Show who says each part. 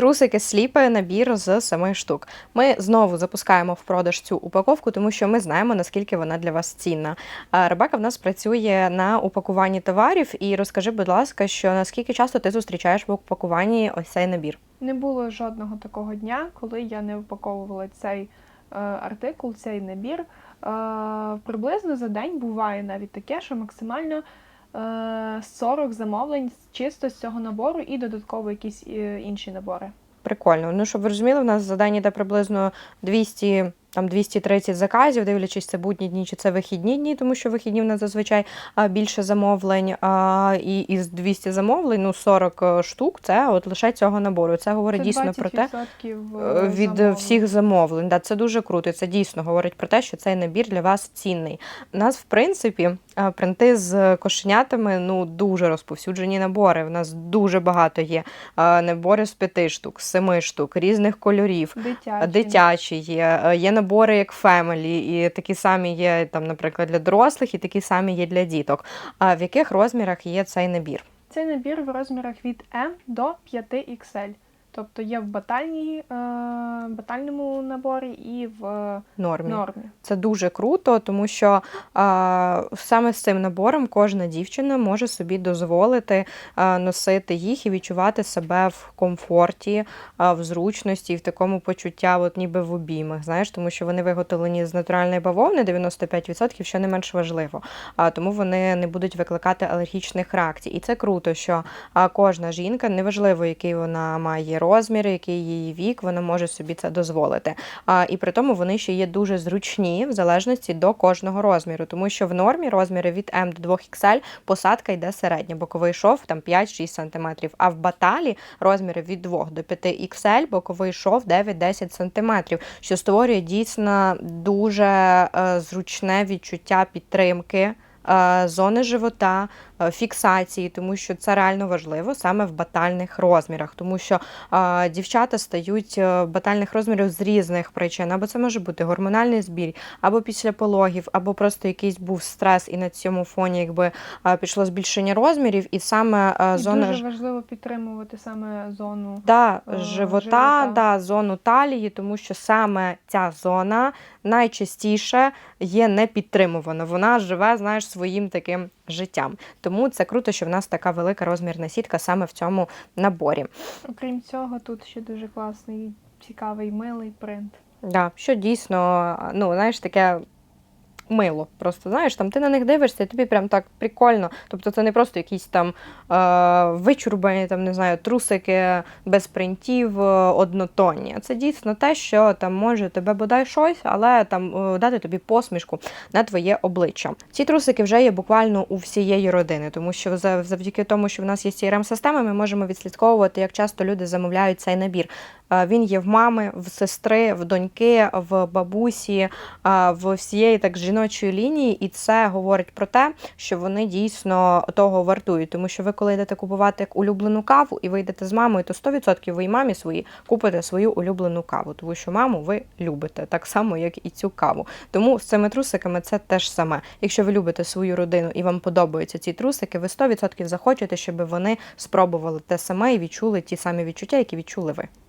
Speaker 1: Трусики сліпи набір з семи штук. Ми знову запускаємо в продаж цю упаковку, тому що ми знаємо, наскільки вона для вас цінна. Ребека в нас працює на упакуванні товарів. І розкажи, будь ласка, що наскільки часто ти зустрічаєш в упакуванні ось цей набір?
Speaker 2: Не було жодного такого дня, коли я не упаковувала цей е, артикул, цей набір. Е, приблизно за день буває навіть таке, що максимально 40 замовлень чисто з цього набору і додатково якісь е, інші набори.
Speaker 1: Прикольно. Ну, щоб ви розуміли, в нас задання йде приблизно 200, там 230 заказів, дивлячись, це будні дні чи це вихідні дні, тому що вихідні в нас зазвичай більше замовлень. А, і із 200 замовлень, ну 40 штук, це от лише цього набору. Це говорить
Speaker 2: Це
Speaker 1: дійсно про те,
Speaker 2: 20%
Speaker 1: е, від
Speaker 2: замовлень.
Speaker 1: всіх замовлень. Да, це дуже круто. Це дійсно говорить про те, що цей набір для вас цінний. У нас, в принципі, е, принти з кошенятами ну дуже розповсюджені набори. У нас дуже багато є е, набори з п'яти штук, з семи штук, різних кольорів.
Speaker 2: Дитячі.
Speaker 1: Дитячі є, е, є набори як Family, і такі самі є там, наприклад, для дорослих, і такі самі є для діток. А в яких розмірах є цей набір?
Speaker 2: Цей набір в розмірах від M до 5XL. Тобто є в батальній, е, батальному наборі і в
Speaker 1: Нормі.
Speaker 2: нормі.
Speaker 1: Це дуже круто, тому що а, саме з цим набором кожна дівчина може собі дозволити а, носити їх і відчувати себе в комфорті, а, в зручності і в такому почуття, от ніби в обіймах. Знаєш, тому що вони виготовлені з натуральної бавовни 95%, що не менш важливо. А, тому вони не будуть викликати алергічних реакцій. І це круто, що а, кожна жінка, неважливо, який вона має розмір, який її вік, вона може собі це дозволити. А, і при тому вони ще є дуже зручні в залежності до кожного розміру, тому що в нормі розміри від М до 2XL посадка йде середня, боковий шов там 5-6 см, а в баталі розміри від 2 до 5XL, боковий шов 9-10 см, що створює дійсно дуже е, зручне відчуття підтримки. е, Зони живота, фіксації, тому що це реально важливо саме в батальних розмірах, тому що а, дівчата стають е, батальних розмірів з різних причин. Або це може бути гормональний збір, або після пологів, або просто якийсь був стрес, і на цьому фоні якби пішло збільшення розмірів, і саме зона
Speaker 2: дуже важливо підтримувати саме зону.
Speaker 1: да,
Speaker 2: е,
Speaker 1: живота,
Speaker 2: живота.
Speaker 1: Да, зону талії, тому що саме ця зона найчастіше є не підтримувана. Вона живе, знаєш, своїм таким життям. Тому це круто, що в нас така велика розмірна сітка саме в цьому наборі.
Speaker 2: Окрім цього, тут ще дуже класний, цікавий, милий принт.
Speaker 1: Да, що дійсно, ну, знаєш, таке мило. Просто знаєш, там ти на них дивишся, і тобі прям так прикольно. Тобто це не просто якісь там е, вичурбані, там, не знаю, трусики без принтів, е, однотонні. Це дійсно те, що там може тебе бодай щось, але там е, дати тобі посмішку на твоє обличчя. Ці трусики вже є буквально у всієї родини, тому що за- завдяки тому, що в нас є crm система ми можемо відслідковувати, як часто люди замовляють цей набір. Він є в мами, в сестри, в доньки, в бабусі, в всієї так жіночої лінії, і це говорить про те, що вони дійсно того вартують. Тому що ви, коли йдете купувати улюблену каву, і ви йдете з мамою, то 100% ви і мамі свої купите свою улюблену каву, тому що маму ви любите так само, як і цю каву. Тому з цими трусиками це теж саме. Якщо ви любите свою родину і вам подобаються ці трусики, ви 100% захочете, щоб вони спробували те саме і відчули ті самі відчуття, які відчули ви.